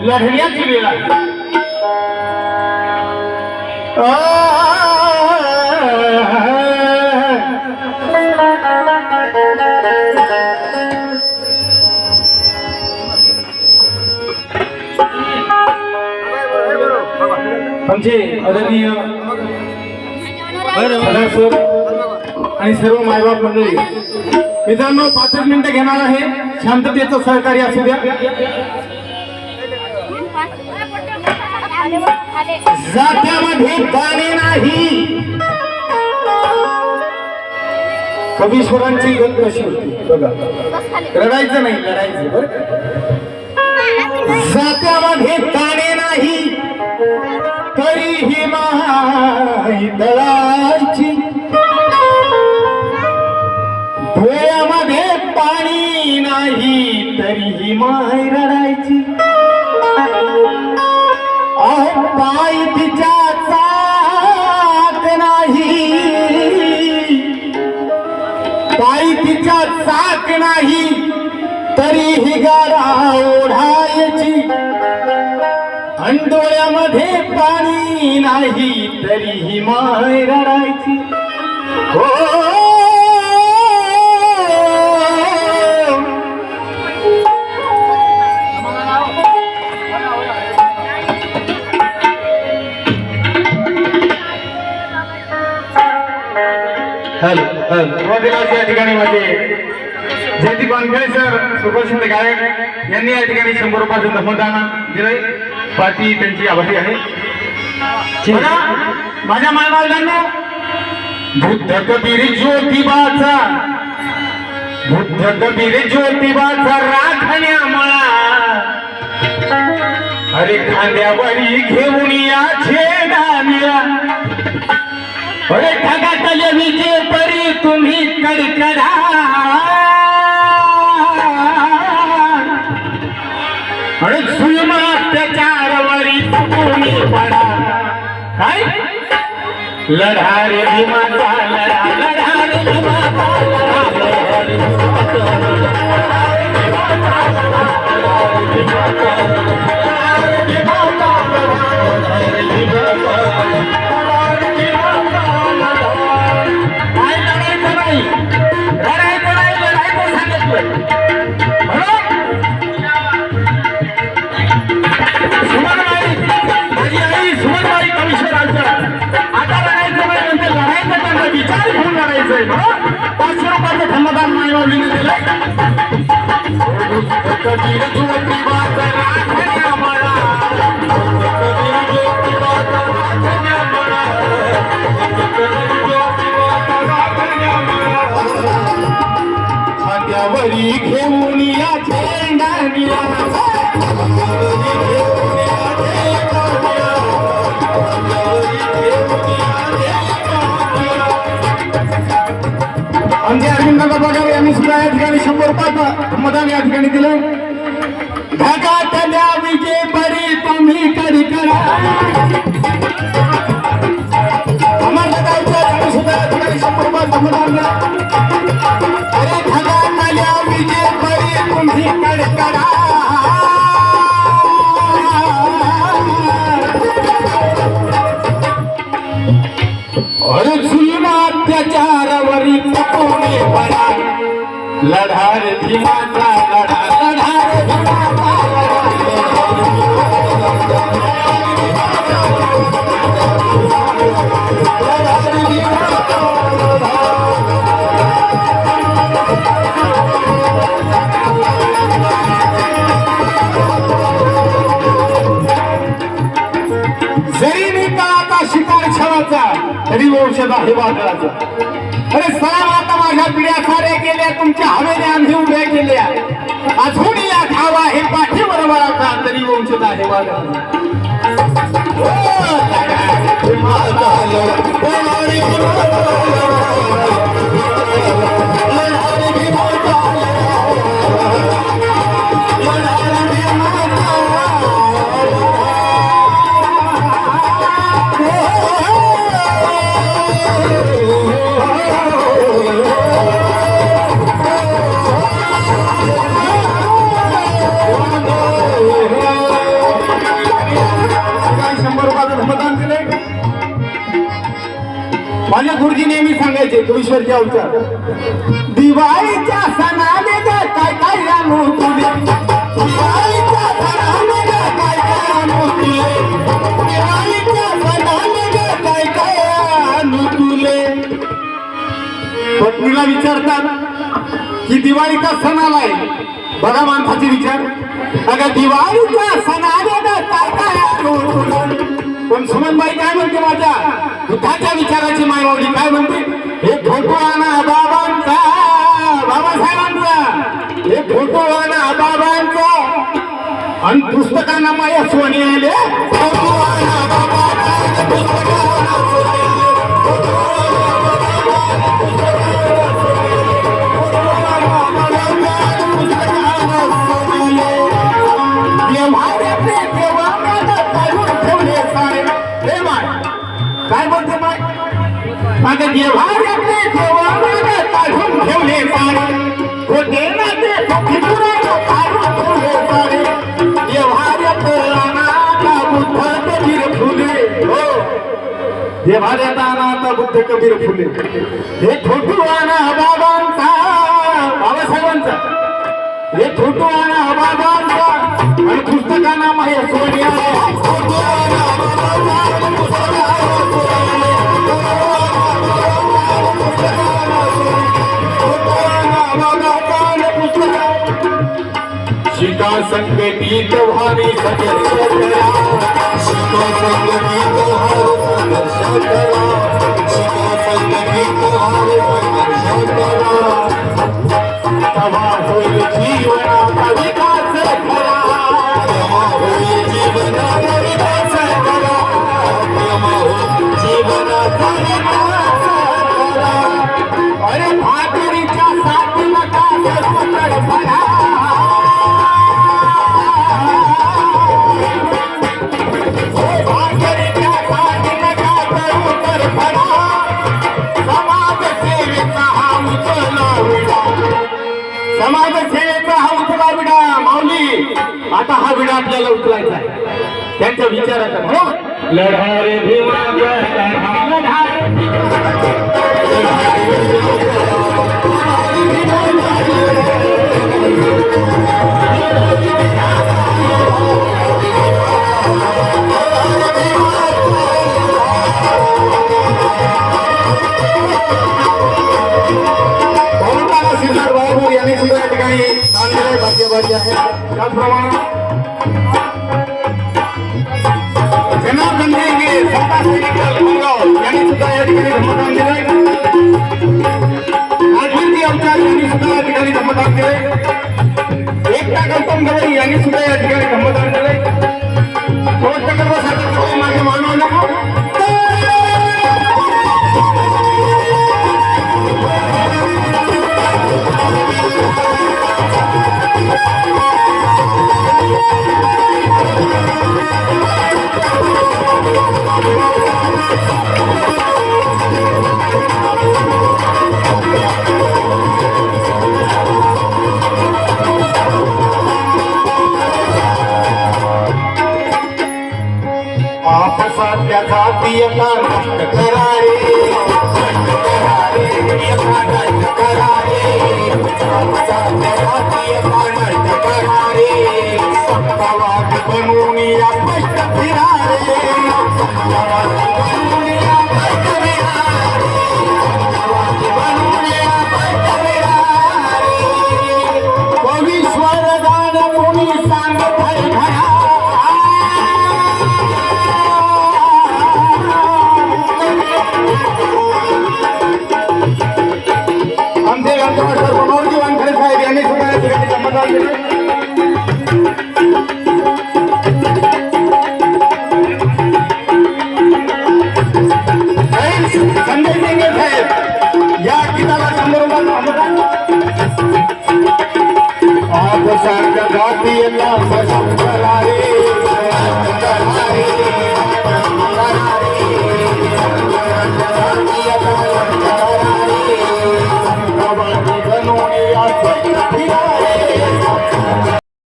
लढण्याची वेळ आमचे आदरणीय आणि सर्व मायबाप मंडळी मित्रांनो पाचच मिनिटं घेणार आहे शांततेचं सहकार्य असू द्या जात्यामध्ये गाणे नाही. कवीश्वरांची गत कशी होती? बघा. रडायचं नाही लढायचं बरं? जात्यामध्ये गाणे नाही. तरीही माई दळायची डोळ्यामध्ये पाणी नाही तरीही माय रडायची. अहो पाय तिच्या चाक नाही. पाय तिच्या चाक नाही तरीही गारा ओढायची. अंडोळ्यामध्ये पाणी नाही तरीही माय रडायची. हो हॅलो सुरुवातीलाच या ठिकाणी माझे जयती वानखेडे सर सुप्रसिद्ध गायक. यांनी या ठिकाणी शंभर रुपयाचं धमदान दिलंय. पार्टी त्यांची आभारी आहे. माझ्या मायबाळांनो बुद्ध कबीर ज्योतिबाचा बुद्ध कबीर ज्योतिबाचा राखण्या मळा. अरे खांद्यावरी घेऊन या छेडानिया. अरे ढगातले विजय परी तुम्ही कडकडा. अरे जुलम अत्याचारवरी तुम्ही पडा. काय? लढा रे भीमाचा लढा लढा रे भीमाचा लढा अरविंद यांनी सुद्धा या ठिकाणी शंभर रुपयाचं मतदान या ठिकाणी दिलं ढगातल्या विजय परी तुम्ही करी करा. आम्हाला जायचं यांनी सुद्धा या ठिकाणी शंभर मतदान दिलं अरे ढगातल्या विजय परी तुम्ही करी करा. लढार तरी आहे वादळाचं अरे सलाम आता माझ्या पिढ्या साऱ्या केल्या तुमच्या हवेने आम्ही उभ्या केल्या अजून या खावा आहे पाठीवर वळाचा तरी वंशज आहे वादळाचा माझा माझे गुरुजी नेहमी सांगायचे ईश्वरचे अवचार दिवाळीच्या सणाने ग काय काय आणू तुले. दिवाळीच्या सणाने काय काय आणू तुले. दिवाळीच्या सणाने ग काय काय आणू तुले. पत्नीला विचारतात की दिवाळीचा सण आलाय. बघा माणसाचे विचार. अगं दिवाळीच्या सणाने ना काय काय आणू तुले? पण सुमनबाई काय म्हणते माझ्या? दुधाच्या विचाराची मायवावली काय म्हणते? हे फोटो आणा बाबांचा बाबासाहेबांचा. हे फोटो आणा बाबांचा. आणि पुस्तकांना माया सोने आले. फोटो आणा बाबांचा, अनाथा बुद्ध कबीर फुले. हो. बुद्ध हे छोटू आणा बाबांचा बाबासाहेबांचा. हे छोटू आणा बाबांचा आणि पुस्तकांना माहिती सोनिया संगती तव्हारी संघर्ष करा शिका संगती तव्हारी संघर्ष करा शिका आपल्याला उचलायचा आहे. त्यांच्या विचाराचा म्हणून लढा भीमा یہ طاقت کرائے یہ طاقت کرائے یہ طاقت کرائے اپنا طاقت کرائے سبھا واہ کو نی اپنا طاقت be in love,